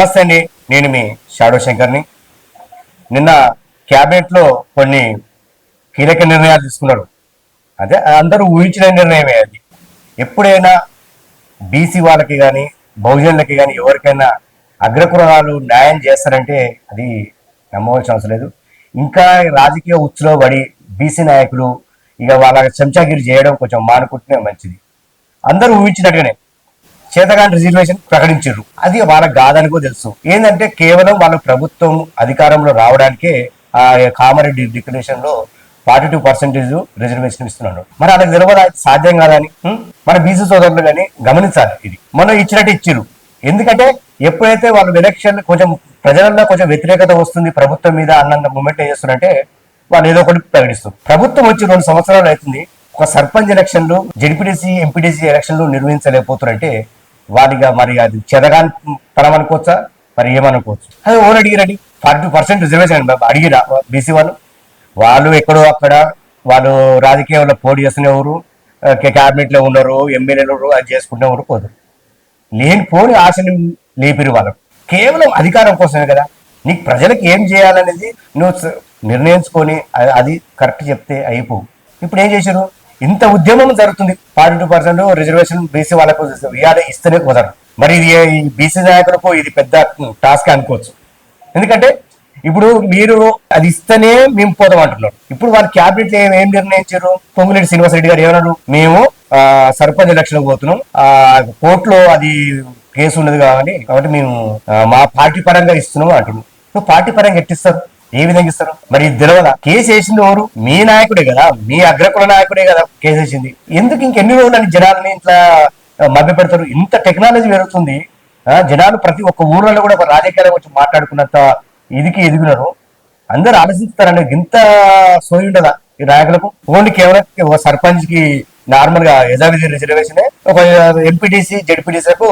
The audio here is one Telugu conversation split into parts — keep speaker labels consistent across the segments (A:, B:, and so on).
A: నమస్తే అండి. నేను మీ షాడో శంకర్ని. నిన్న క్యాబినెట్లో కొన్ని కీలక నిర్ణయాలు తీసుకున్నారు అదే అందరూ ఊహించిన నిర్ణయమే అది. ఎప్పుడైనా బీసీ వాళ్ళకి కానీ బహుజనులకి కానీ ఎవరికైనా అగ్రకులాలు న్యాయం చేస్తారంటే అది నమ్మవలసిన అవసరం లేదు. ఇంకా రాజకీయ ఉచ్చులో పడి బీసీ నాయకులు ఇక వాళ్ళ చెంచాగిరి చేయడం కొంచెం మానుకుంటేనే మంచిది. అందరూ ఊహించినట్టుగానే చేతగాని రిజర్వేషన్ ప్రకటించారు. అది వాళ్ళకి కూడా తెలుసు. ఏంటంటే కేవలం వాళ్ళ ప్రభుత్వం అధికారంలో రావడానికే ఆ కామారెడ్డి డిక్లరేషన్లో ఫార్టీ టూ పర్సెంటేజ్ రిజర్వేషన్ ఇస్తున్నాడు. మరి వాళ్ళకి తెలియదు సాధ్యం కాదని మన బీసీ సోదరులు కానీ గమనించాలి ఇది. మనం ఇచ్చినట్టు ఇచ్చిరు ఎందుకంటే ఎప్పుడైతే వాళ్ళు ఎలక్షన్ కొంచెం ప్రజలలో కొంచెం వ్యతిరేకత వస్తుంది ప్రభుత్వం మీద అన్నంత మూమెంట్ ఏం చేస్తున్నారంటే వాళ్ళు ఏదో ఒకటి ప్రకటిస్తారు. ప్రభుత్వం వచ్చి రెండు సంవత్సరాలు అవుతుంది. ఒక సర్పంచ్ ఎలక్షన్లు జడ్పీటీసీ ఎంపీటీసీ ఎలక్షన్లు నిర్వహించలేకపోతున్నారంటే వారిగా మరి అది చెదగాని తరం అనుకోవచ్చా మరి ఏమనుకోవచ్చు? అది ఓన్ అడిగిరండి. ఫార్టీ టూ పర్సెంట్ రిజర్వేషన్ అడిగిరా బీసీ వాళ్ళు? వాళ్ళు ఎక్కడో అక్కడ వాళ్ళు రాజకీయంలో పోటీ చేస్తున్నవారు క్యాబినెట్లో ఉన్నారు ఎమ్మెల్యేలు అది చేసుకునేవారు పోదు. లేని పోని ఆశని లేపిరు వాళ్ళకు. కేవలం అధికారం కోసమే కదా. నీకు ప్రజలకు ఏం చేయాలనేది నువ్వు నిర్ణయించుకొని అది కరెక్ట్ చెప్తే అయిపోవు. ఇప్పుడు ఏం చేశారు? ఇంత ఉద్యమం జరుగుతుంది. Forty two percent reservation BC వాళ్ళకు ఇవాళ ఇస్తేనే కుదరదు మరి ఇది ఈ బీసీ నాయకులకు ఇది పెద్ద టాస్క్ అనుకోవచ్చు. ఎందుకంటే ఇప్పుడు మీరు అది ఇస్తేనే మేము పోదాం అంటున్నారు. ఇప్పుడు వాళ్ళ క్యాబినెట్ ఏం నిర్ణయించారు? పొంగులేటి శ్రీనివాస్ రెడ్డి గారు ఏమన్నారు? మేము సర్పంచ్ ఎలక్షన్ పోతున్నాం. ఆ కోర్టులో అది కేసు ఉన్నది కాబట్టి కాబట్టి మేము మా పార్టీ పరంగా ఇస్తున్నాం అంటున్నాం పార్టీ పరంగా ఎట్టిస్తారు? ఏ విధంగా ఇస్తారు? మరి ఇది తెలియదా కేసు వేసింది ఎవరు? మీ నాయకుడే కదా. మీ అగ్రకుల నాయకుడే కదా కేసు వేసింది. ఎందుకు ఇంకెన్ని రోజులని జనాలని ఇట్లా మభ్య పెడతారు ఇంత టెక్నాలజీ పెరుగుతుంది. జనాలు ప్రతి ఒక్క ఊర్లలో కూడా ఒక వచ్చి మాట్లాడుకున్నంత ఇదికి ఎదిగినారు. అందరు ఆలోచిస్తారని ఇంత సోయి ఉండదా ఈ నాయకులకు? ఓన్లీ కేవలం ఒక సర్పంచ్కి నార్మల్గా యజావిధి రిజర్వేషన్ ఒక ఎంపీటీసీ జడ్పీటీసీలకు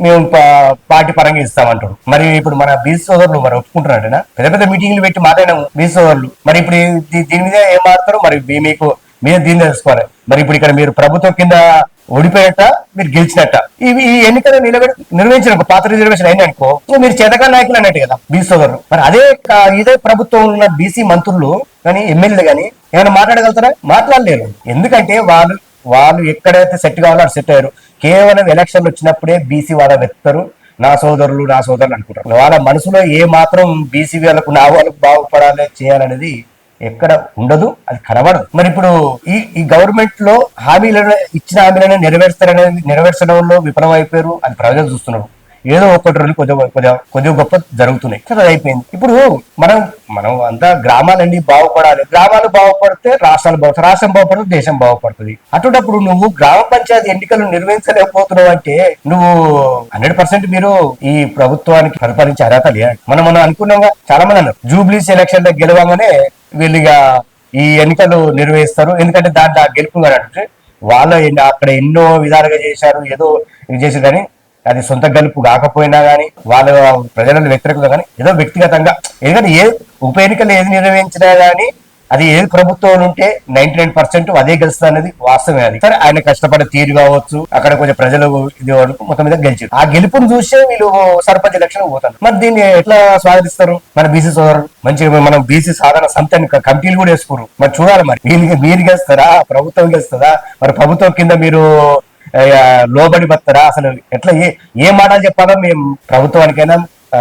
A: మేము పా- పార్టీ పరంగా ఇస్తామంటారు. మరి ఇప్పుడు మన బీసీ సోదరులు మరి ఒప్పుకుంటున్నారటనా? పెద్ద పెద్ద మీటింగ్లు పెట్టి మాట్లాడినాము బీసీ సోదరులు. మరి ఇప్పుడు దీని మీద ఏం మారుతారు మరి మీకు మీరు దీన్ని తెలుసుకోవాలి. మరి ఇప్పుడు ఇక్కడ మీరు ప్రభుత్వం కింద ఓడిపోయట మీరు గెలిచినట్ట. ఇవి ఈ ఎన్నికలు నిలబె నిర్వహించిన పాత్ర పాత రిజర్వేషన్ అయింది అనుకో మీరు చేతకా నాయకులు అన్నట్టు కదా బీసీ సోదరులు. మరి అదే ఇదే ప్రభుత్వం ఉన్న బీసీ మంత్రులు కానీ ఎమ్మెల్యేలు కానీ ఏమైనా మాట్లాడగలుగుతారా? మాట్లాడలేరు. ఎందుకంటే వాళ్ళు వాళ్ళు ఎక్కడైతే సెట్ కావాలో అక్కడ సెట్ అయ్యారు. కేవలం ఎలక్షన్లు వచ్చినప్పుడే బీసీ వాళ్ళ వెతుతారు నా సోదరులు నా సోదరులు అనుకుంటారు. వాళ్ళ మనసులో ఏ మాత్రం బీసీ వాళ్ళకు నా వాళ్ళకు బాగుపడాలి చేయాలనేది ఎక్కడ ఉండదు అది కనబడదు. మరి ఇప్పుడు ఈ ఈ గవర్నమెంట్లో హామీలను ఇచ్చిన హామీలను నెరవేర్చారనేది నెరవేర్చడంలో విఫలమైపోయారు అది ప్రజలు చూస్తున్నారు. ఏదో ఒక్కటి రోజులు కొద్దిగా కొద్దిగా కొద్దిగా గొప్ప జరుగుతున్నాయి. కదా అయిపోయింది. ఇప్పుడు మనం మనం అంతా గ్రామాలన్నీ బాగుపడాలి. గ్రామాలు బాగుపడితే రాష్ట్రాలు బాగుపడతాయి రాష్ట్రం బాగుపడితే దేశం బాగుపడుతుంది. అటువంటిప్పుడు నువ్వు గ్రామ పంచాయతీ ఎన్నికలు నిర్వహించలేకపోతున్నావు అంటే నువ్వు హండ్రెడ్ పర్సెంట్ మీరు ఈ ప్రభుత్వానికి పరిపాలించే అర్హత లేదు మనం మనం అనుకున్నాగా చాలా మంది అన్నారు జూబ్లీస్ ఎలక్షన్లో గెలవగానే వీళ్ళు ఇక ఈ ఎన్నికలు నిర్వహిస్తారు. ఎందుకంటే దాంట్లో ఆ గెలుపు అంటే వాళ్ళు అక్కడ ఎన్నో విధాలుగా చేశారు ఏదో ఇది చేశారు కానీ అది సొంత గెలుపు కాకపోయినా కానీ వాళ్ళ ప్రజలను వ్యతిరేకత కానీ ఏదో వ్యక్తిగతంగా ఎందుకంటే ఏ ఉప ఎన్నికలు ఏది నిర్వహించినా కానీ అది ఏది ప్రభుత్వం ఉంటే నైన్టీ నైన్ పర్సెంట్ అదే గెలుస్తుంది అనేది వాస్తవమే అది. సరే ఆయన కష్టపడే తీరు కావచ్చు అక్కడ కొంచెం ప్రజలు ఇది వరకు మొత్తం మీద గెలిచారు. ఆ గెలుపును చూసే వీళ్ళు సర్పంచ్ ఎలక్షన్ పోతారు. మరి దీన్ని ఎట్లా స్వాగతిస్తారు? మన బీసీ సోదరులు? మంచిగా మనం బీసీ సాధారణ సంత కమిటీలు కూడా వేసుకోరు. మరి చూడాలి మరి. మీరు గెలుస్తారా? ప్రభుత్వం గెలుస్తుందా? మరి ప్రభుత్వం కింద మీరు లోబడి బతారా అసలు ఎట్లా ఏ ఏ మాటలు చెప్పాలో మేము ప్రభుత్వానికైనా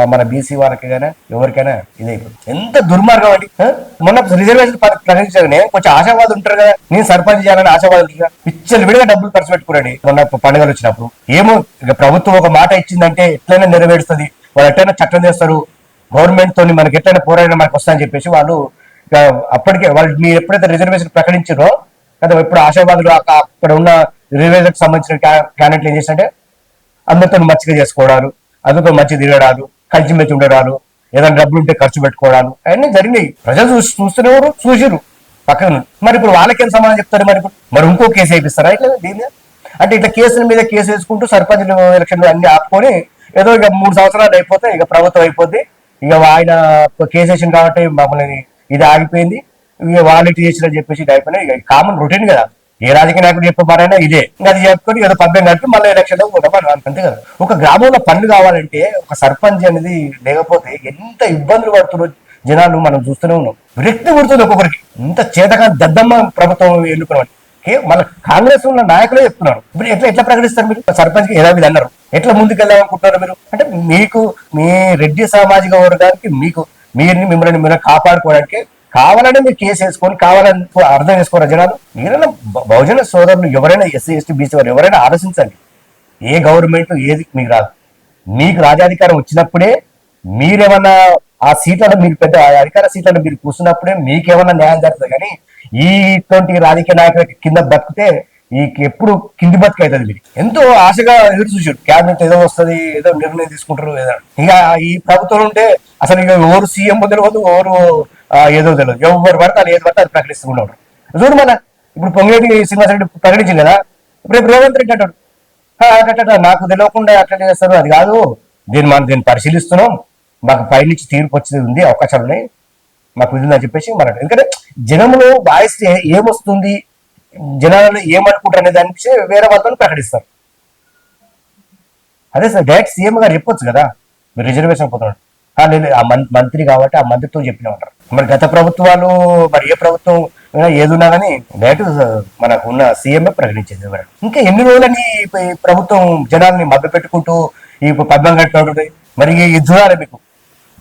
A: మన బీసీ వాళ్ళకైనా ఎవరికైనా ఇదైపోతుంది ఎంత దుర్మార్గం అండి మొన్న రిజర్వేషన్ ప- ప్రకటించగానే కొంచెం ఆశావాదం ఉంటారు కదా. నేను సర్పంచ్ చేయాలని ఆశావాదం పిచ్చలు విడిగా డబ్బులు ఖర్చు పెట్టుకున్నాడు మొన్న పండుగలు వచ్చినప్పుడు. ఏమో ఇక ప్రభుత్వం ఒక మాట ఇచ్చిందంటే ఎట్లయినా నెరవేరుస్తుంది. వాళ్ళు ఎట్లయినా చట్టం చేస్తారు. గవర్నమెంట్ తోని మనకి ఎట్లయినా పోరాడినా మనకు వస్తాయని చెప్పేసి వాళ్ళు అప్పటికే వాళ్ళు మీరు ఎప్పుడైతే రిజర్వేషన్ ప్రకటించారో కదా ఇప్పుడు ఆశావాదులు అక్కడ ఉన్న రైల్వేలకు సంబంధించిన క్యాండిడేట్లు ఏం చేసినట్టే అందరితో మంచిగా చేసుకోవడాలు అందరితో మంచి తిరగడాలు కలిసిమెలిసి ఉండడాలు ఏదైనా డబ్బులు ఉంటే ఖర్చు పెట్టుకోవడాలు అవన్నీ జరిగినాయి. ప్రజలు చూసి చూస్తున్నవారు చూసిరు పక్కన మరి ఇప్పుడు వాళ్ళకేం సమాధానం చెప్తారు మరి ఇప్పుడు? మరి ఇంకో కేసు వేయిస్తారా ఇట్లా దీని అంటే ఇట్లా కేసుల మీద కేసు వేసుకుంటూ సర్పంచ్ ఎలక్షన్లు అన్ని ఆపుకొని ఏదో ఇక మూడు సంవత్సరాలు అయిపోతే ఇక ప్రభుత్వం అయిపోద్ది. ఇక ఆయన కేసు వేసింది కాబట్టి మమ్మల్ని ఇది ఆగిపోయింది. వాళ్ళు చేసిన చెప్పేసి అయిపోయినా అయిపోయినాయి. ఇక కామన్ రొటీన్ కదా. ఏ రాజకీయ నాయకుడు చెప్పమారైనా ఇదే. ఇంకా అది చెప్పుకొని ఏదో పబ్బం కట్టి మళ్ళీ ఎలక్షన్లో అంతే కదా. ఒక గ్రామంలో పనులు కావాలంటే ఒక సర్పంచ్ అనేది లేకపోతే ఎంత ఇబ్బందులు పడుతున్నారు జనాలు మనం చూస్తూనే ఉన్నాం. విరక్తి పుడుతుంది ఒక్కొక్కరికి. ఇంత చేతగా దద్దమ్మ ప్రభుత్వం ఎన్నుకున్నాం మళ్ళీ కాంగ్రెస్ ఉన్న నాయకులే చెప్తున్నారు. ఇప్పుడు ఎట్లా ఎట్లా ప్రకటిస్తారు మీరు? సర్పంచ్ ఏదో మీద అన్నారు. ఎట్లా ముందుకెళ్ళాలనుకుంటున్నారు మీరు? అంటే మీకు మీ రెడ్డి సామాజిక వర్గానికి మీకు మీరిని మిమ్మల్ని మీరు కాపాడుకోవడానికి కావాలని మీరు కేసు వేసుకొని కావాలని అర్థం చేసుకోరా జనాలు? మీరైనా బహుజన సోదరులు ఎవరైనా ఎస్సీ ఎస్టీ బీసీ వారు ఎవరైనా ఆలోచించండి. ఏ గవర్నమెంట్ ఏది మీకు రాదు. మీకు రాజాధికారం వచ్చినప్పుడే మీరేమన్నా ఆ సీట్లలో మీరు పెద్ద ఆ అధికార సీట్లలో మీరు కూర్చున్నప్పుడే మీకేమన్నా న్యాయం జరుగుతుంది కానీ ఈ ఇటువంటి రాజకీయ నాయకులకి కింద బతికితే ఈ ఎప్పుడు కింది బతుకు అవుతుంది మీరు. ఎంతో ఆశగా ఎదురు చూసాడు క్యాబినెట్ ఏదో వస్తుంది ఏదో నిర్ణయం తీసుకుంటారు ఏదో. ఇక ఈ ప్రభుత్వం ఉంటే అసలు ఇక ఎవరు సీఎం వదిలిపోదు ఎవరు ఏదో తెలియదు. ఎవరు పడితే అది ఏది పడితే అది ప్రకటిస్తున్నారు చూడు మన ఇప్పుడు పొంగేటి శ్రీనివాసరెడ్డి ప్రకటించింది కదా ఇప్పుడు రేపు రేవంత్ రెడ్డి అంటాడు. "ఆ, నాకు తెలియకుండా అట్లా చేస్తారు. అది కాదు దీన్ని మనం దీన్ని పరిశీలిస్తున్నాం. మాకు పై నుంచి తీర్పు వచ్చేది ఉంది అవకాశాలు ఉన్నాయి. మాకు ఇది అని చెప్పేసి మనం ఎందుకంటే జనంలో వాయిస్ ఏమొస్తుంది జనాలు ఏమనుకుంటారు అనే దాని వేరే వాళ్ళతో ప్రకటిస్తారు. అదే సార్ డైరెక్ట్ సీఎం గారు చెప్పొచ్చు కదా మీరు రిజర్వేషన్ పోతున్నాడు. లేదు ఆ మంత్రి కాబట్టి ఆ మంత్రితో చెప్పిన ఉంటారు మరి గత ప్రభుత్వాలు మరి ఏ ప్రభుత్వం ఏదున్నా కానీ డైరెక్ట్ మనకు ఉన్న సీఎం ప్రకటించేది మరి. ఇంకా ఎన్ని రోజులని ప్రభుత్వం జనాల్ని మభ్య పెట్టుకుంటూ ఈ పద్మం కట్టుకుంటుంది? మరి ఈ చూడాలి మీకు.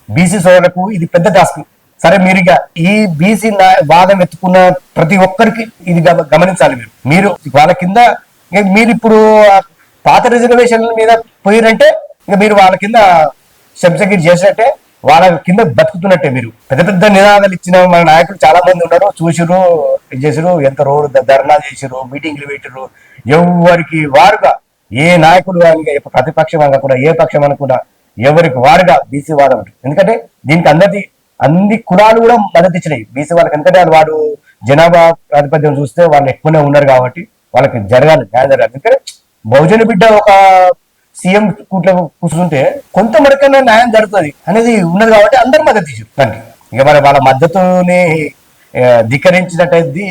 A: బీసీ సోదరులకు ఇది పెద్ద టాస్క్. సరే మీరు ఇక ఈ బీసీ వాదం ఎత్తుకున్న ప్రతి ఒక్కరికి ఇది గమ- గమనించాలి మీరు. మీరు వాళ్ళ కింద ఇక మీరు ఇప్పుడు పాత రిజర్వేషన్ల మీద పోయిరంటే ఇక మీరు వాళ్ళ కింద శంసగిరి చేసినట్టే వాళ్ళ కింద బతుకుతున్నట్టే మీరు. పెద్ద పెద్ద నినాదాలు ఇచ్చిన మన నాయకులు చాలా మంది ఉన్నారు చూసిరు చేసిరు ఎంత రోడ్డు ధర్నా చేసిరు మీటింగ్లు పెట్టిరు ఎవరికి వారుగా ఏ నాయకుడు కానీ ప్రతిపక్షం అనుకున్నా ఏ పక్షం అనుకున్నా ఎవరికి వారుగా బీసీ వాదం ఎందుకంటే దీనికి అందరి అన్ని కులాలు కూడా మద్దతు ఇచ్చినాయి. బీసీ వాళ్ళకి ఎందుకంటే వాళ్ళు వాడు జనాభా ప్రాతిపద్యం చూస్తే వాళ్ళు ఎక్కువనే ఉన్నారు కాబట్టి వాళ్ళకి జరగాలి. న్యాయం జరగాలి. ఎందుకంటే బహుజన బిడ్డ ఒక సీఎం కూట్లో కూర్చుంటే కొంత మరికన్నా న్యాయం జరుగుతుంది అనేది ఉన్నది కాబట్టి అందరు మద్దతు ఇచ్చారు. దానికి ఇక మరి వాళ్ళ మద్దతుని ఆ, ధిక్కరించినట్టయితే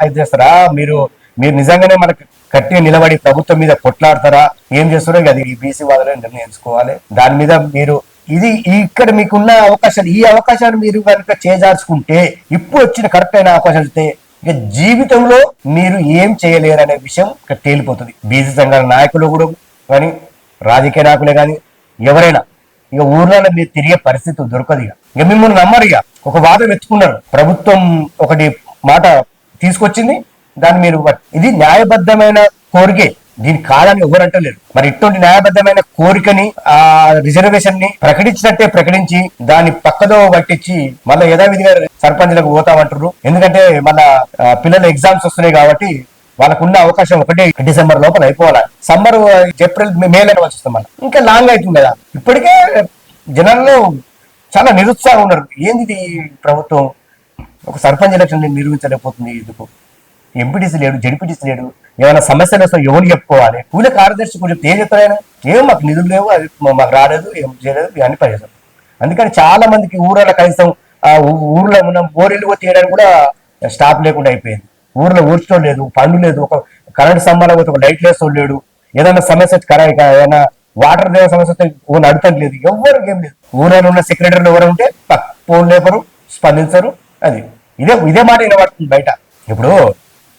A: అయితే చేస్తారా? మీరు మీరు నిజంగానే మనకు గట్టిగా నిలబడి ప్రభుత్వం మీద కొట్లాడతారా? ఏం చేస్తారో అది ఈ బీసీ వాళ్ళని నిర్ణయించుకోవాలి దాని మీద మీరు ఇది ఇక్కడ మీకున్న అవకాశాలు ఈ అవకాశాలు మీరు కనుక చేజార్చుకుంటే ఇప్పుడు వచ్చిన కరెక్ట్ అయిన అవకాశాలు ఇస్తే ఇక జీవితంలో మీరు ఏం చేయలేరు అనే విషయం ఇక్కడ తేలిపోతుంది. బీసీ సంఘాల నాయకులు కూడా కానీ రాజకీయ నాయకులే కానీ ఎవరైనా ఇక ఊర్లలో మీరు తిరిగే పరిస్థితి దొరకదు ఇక. ఇక మిమ్మల్ని నమ్మరు ఇక. ఒక వాదం ఎత్తుకున్నారు ప్రభుత్వం ఒకటి మాట తీసుకొచ్చింది. దాన్ని మీరు ఇది న్యాయబద్ధమైన కోరికే. దీని కాదని ఎవరు అంటలేరు. మరి ఇటువంటి న్యాయబద్ధమైన కోరికని ఆ రిజర్వేషన్ని ప్రకటించినట్టే ప్రకటించి దాన్ని పక్కదో పట్టించి మళ్ళీ యథావిధిగా సర్పంచ్లకు పోతామంటారు ఎందుకంటే మళ్ళా పిల్లల ఎగ్జామ్స్ వస్తున్నాయి కాబట్టి వాళ్ళకున్న అవకాశం ఒకటే డిసెంబర్ లోపల అయిపోవాలి? సమ్మర్ ఏప్రిల్ మే లో వచ్చేస్తాం మనం. ఇంకా లాంగ్ అవుతుంది కదా ఇప్పటికే జనాల్లో చాలా నిరుత్సాహం ఉన్నారు. ఏంది ఇది ప్రభుత్వం? ఒక సర్పంచ్ ఎలక్షన్ నిర్వహించలేకపోతుంది ఎందుకు? ఎంపీటీసీ లేడు జడ్పీటీసీ లేడు. ఏమైనా సమస్యలు వస్తే ఎవరు చెప్పుకోవాలి? కూల కార్యదర్శి కూడా చెప్తే ఏం చెప్తారు ఆయన. ఏం మాకు నిధులు లేవు అది మాకు రాలేదు ఏం చేయలేదు అన్ని పనిచేస్తాం అందుకని చాలా మందికి ఊర్లో కనీసం ఊర్లో ఉన్న బోరెళ్ళు కూడా తీయడానికి కూడా స్టాప్ లేకుండా అయిపోయింది. ఊర్లో ఊడ్చడం లేదు పండు లేదు ఒక కరెంట్ స్తంభాల పోతే ఒక లైట్ వేస్తూ లేడు. ఏదైనా సమస్య వచ్చి కరెంట్ ఏదైనా వాటర్ దేవ సమస్య వస్తే ఊరిని లేదు ఎవరు ఏం లేదు. ఊరైనా ఉన్న సెక్రటరీలు ఎవరు ఉంటే ఫోన్ లేపరు స్పందించరు అది. ఇదే ఇదే మాట వినబడుతుంది బయట. ఇప్పుడు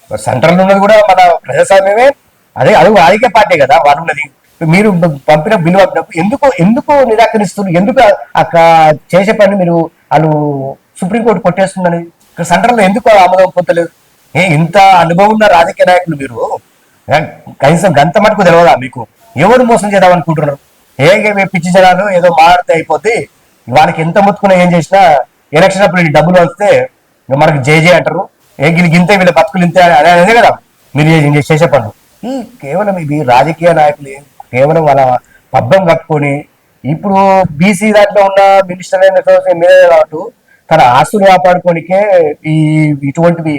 A: సెంట్రల్ ఉన్నది కూడా మన ప్రజాస్వామ్యమే అదే అది రాజకీయ పార్టీ కదా వారు ఉన్నది. మీరు పంపిన బిల్లు పంపినప్పుడు ఎందుకు ఎందుకు నిరాకరిస్తున్నారు ఎందుకు అక్కడ చేసే పని మీరు వాళ్ళు సుప్రీంకోర్టు కొట్టేస్తుందని? ఇక్కడ ఎందుకు ఆమోదం పొందలేదు? ఏ ఇంత అనుభవం ఉన్న రాజకీయ నాయకులు మీరు? కనీసం గంత మటుకు తెలియదా మీకు? ఎవరు మోసం చేద్దాం అనుకుంటున్నారు? ఏ పిచ్చి జనాలు ఏదో మాడితే అయిపోతే వాళ్ళకి ఎంత ముత్తుకున్నా ఏం చేసినా ఎలక్షన్ అప్పుడు డబ్బులు వస్తే మనకు మనకి జే జే అంటారు. ఏ గిలి గింతే వీళ్ళ బతుకులు ఇంతే అని కదా మీరు చేసే పనులు? ఈ కేవలం ఇది రాజకీయ నాయకులు కేవలం వాళ్ళ పబ్బం కట్టుకొని ఇప్పుడు బీసీ దాంట్లో ఉన్న మినిస్టర్ అయిన మీద కాబట్టి తన ఆస్తులు కాపాడుకోనికే ఈ ఇటువంటివి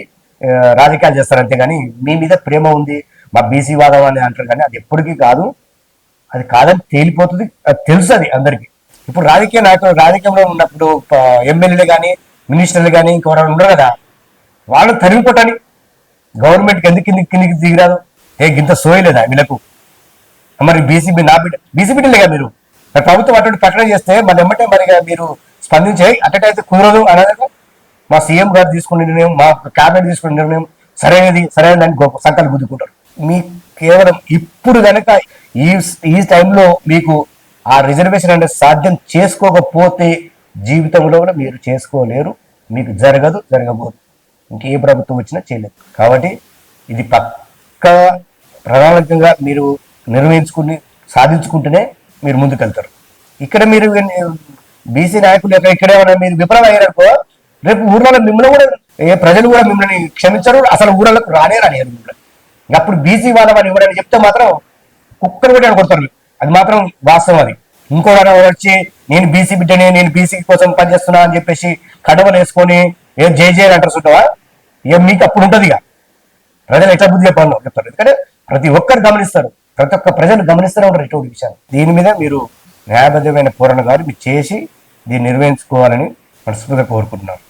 A: రాజకీయాలు చేస్తారు అంతేగాని మీ మీద ప్రేమ ఉంది మా బీసీ వాదం అని అంటారు కానీ అది ఎప్పటికీ కాదు. అది కాదని తేలిపోతుంది అది తెలుసు అది అందరికి. ఇప్పుడు రాజకీయ నాయకులు రాజకీయంలో ఉన్నప్పుడు ఎమ్మెల్యేలు కానీ మినిస్టర్లు కానీ ఇంకెవరైనా ఉండరు కదా. వాళ్ళు తరిమి గవర్నమెంట్కి ఎందుకు కిందికి కిందికి దిగిరాదు? ఏ గింత సోయలేదా వీళ్ళకు? మరి బీసీబీ నా బిడ్డ బీసీ బిడ్డలేగా మీరు? మరి ప్రభుత్వం అటువంటి ప్రకటన చేస్తే మరి ఎమ్మటే మరి మీరు స్పందించే అట్టయితే కుదరదు అనేది మా సీఎం గారు తీసుకునే నిర్ణయం మా క్యాబినెట్ తీసుకునే నిర్ణయం సరైనది సరైనదని గొప్ప సంకల్ప గుద్దుకుంటారు మీ కేవలం ఇప్పుడు కనుక ఈ ఈ టైంలో మీకు ఆ రిజర్వేషన్ అనేది సాధ్యం చేసుకోకపోతే జీవితంలో కూడా మీరు చేసుకోలేరు మీకు జరగదు జరగబోదు. ఇంకే ప్రభుత్వం వచ్చినా చేయలేదు. కాబట్టి ఇది పక్క ప్రణాళికంగా మీరు నిర్వహించుకుని సాధించుకుంటేనే మీరు ముందుకెళ్తారు. ఇక్కడ మీరు బీసీ నాయకులు ఇక్కడ ఇక్కడే ఉన్న మీరు విఫలం అయ్యారనుకో రేపు ఊర్లలో మిమ్మల్ని కూడా ఏ ప్రజలు కూడా మిమ్మల్ని క్షమించరు అసలు ఊళ్ళకు రానే రానియరు మిమ్మల్ని. అప్పుడు బీసీ వాళ్ళని ఎవరైనా చెప్తే మాత్రం కుక్కలు కూడా కొడతారు అది మాత్రం వాస్తవం అది. ఇంకో వచ్చి నేను బీసీ బిడ్డనే నేను బీసీ కోసం పనిచేస్తున్నా అని చెప్పేసి కడవలు వేసుకొని ఏ జే జే అని అంటారు చూడవా ఏం మీకు అప్పుడు ఉంటుంది ఇక. ప్రజలు ఎట్లా బుద్ధి చెప్పాలో చెప్తారు. ఎందుకంటే ప్రతి ఒక్కరు గమనిస్తారు. ప్రతి ఒక్క ప్రజలు గమనిస్తూనే ఉంటారు ఎటువంటి విషయాలు. దీని మీద మీరు న్యాయబద్ధమైన పోరాటం గారు మీరు చేసి దీన్ని నిర్వహించుకోవాలని మనస్ఫూర్తిగా కోరుకుంటున్నారు